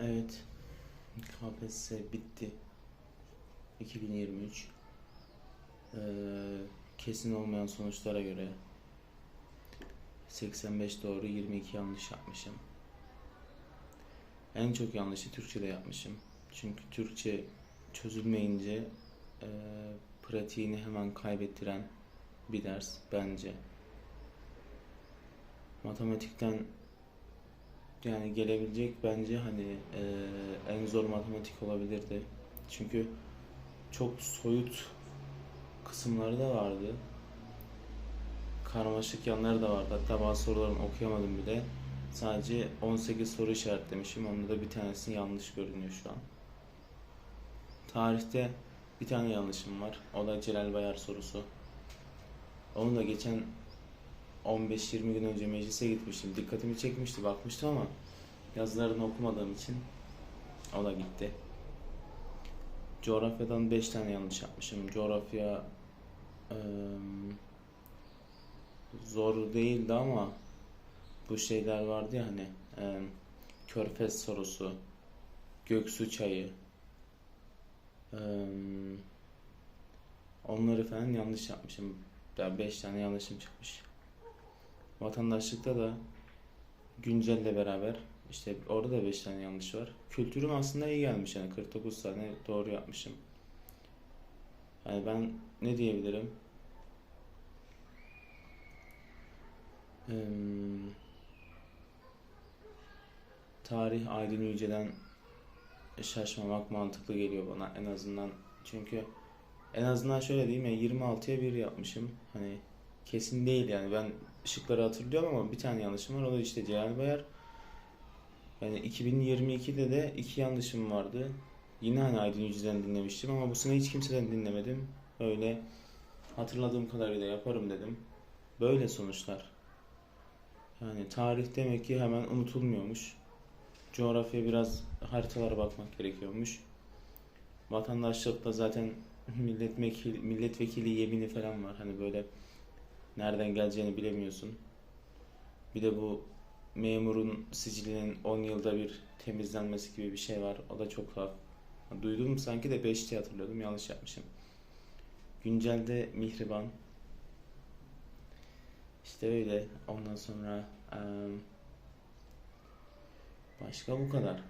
Evet. KPSS bitti. 2023. Ee, kesin olmayan sonuçlara göre 85 doğru 22 yanlış yapmışım. En çok yanlışı Türkçe'de yapmışım. Çünkü Türkçe çözülmeyince e, pratiğini hemen kaybettiren bir ders bence. Matematikten yani gelebilecek bence hani e, en zor matematik olabilirdi. Çünkü çok soyut kısımları da vardı. Karmaşık yanları da vardı. Hatta bazı sorularını okuyamadım bile. Sadece 18 soru işaretlemişim. Onda da bir tanesi yanlış görünüyor şu an. Tarihte bir tane yanlışım var. O da Celal Bayar sorusu. Onu da geçen 15-20 gün önce meclise gitmiştim. Dikkatimi çekmişti, bakmıştım ama yazılarını okumadığım için o da gitti. Coğrafyadan 5 tane yanlış yapmışım. Coğrafya eee, zor değildi ama bu şeyler vardı ya hani eee, Körfez sorusu, Göksu çayı eee, onları falan yanlış yapmışım. Ya 5 tane yanlışım çıkmış. Vatandaşlıkta da güncelle beraber işte orada da 5 tane yanlış var. Kültürüm aslında iyi gelmiş yani 49 tane doğru yapmışım. Yani ben ne diyebilirim? Eee, tarih Aydın Yüce'den şaşmamak mantıklı geliyor bana en azından. Çünkü en azından şöyle diyeyim ya 26'ya 1 yapmışım. Hani kesin değil yani ben şıkları hatırlıyorum ama bir tane yanlışım var. O da işte Celal Bayar. Yani 2022'de de iki yanlışım vardı. Yine hani Aydın Yüce'den dinlemiştim ama bu sene hiç kimseden dinlemedim. Öyle hatırladığım kadarıyla yaparım dedim. Böyle sonuçlar. Yani tarih demek ki hemen unutulmuyormuş. Coğrafya biraz haritalara bakmak gerekiyormuş. Vatandaşlıkta zaten milletvekili, milletvekili yemini falan var. Hani böyle nereden geleceğini bilemiyorsun. Bir de bu memurun sicilinin 10 yılda bir temizlenmesi gibi bir şey var. O da çok tuhaf. Duydum sanki de 5 diye hatırlıyordum. Yanlış yapmışım. Güncelde Mihriban. İşte öyle. Ondan sonra başka bu kadar.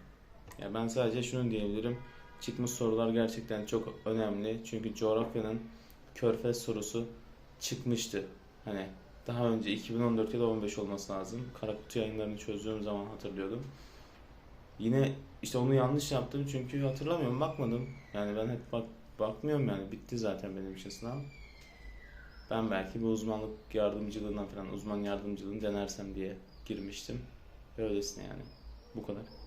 Ya ben sadece şunu diyebilirim. Çıkmış sorular gerçekten çok önemli. Çünkü coğrafyanın Körfez sorusu çıkmıştı. Hani daha önce 2014 ya da 15 olması lazım. Karakutu yayınlarını çözdüğüm zaman hatırlıyordum. Yine işte onu yanlış yaptım çünkü hatırlamıyorum, bakmadım. Yani ben hep bak bakmıyorum yani bitti zaten benim için sınav. Ben belki bu uzmanlık yardımcılığından falan uzman yardımcılığını denersem diye girmiştim. Öylesine yani. Bu kadar.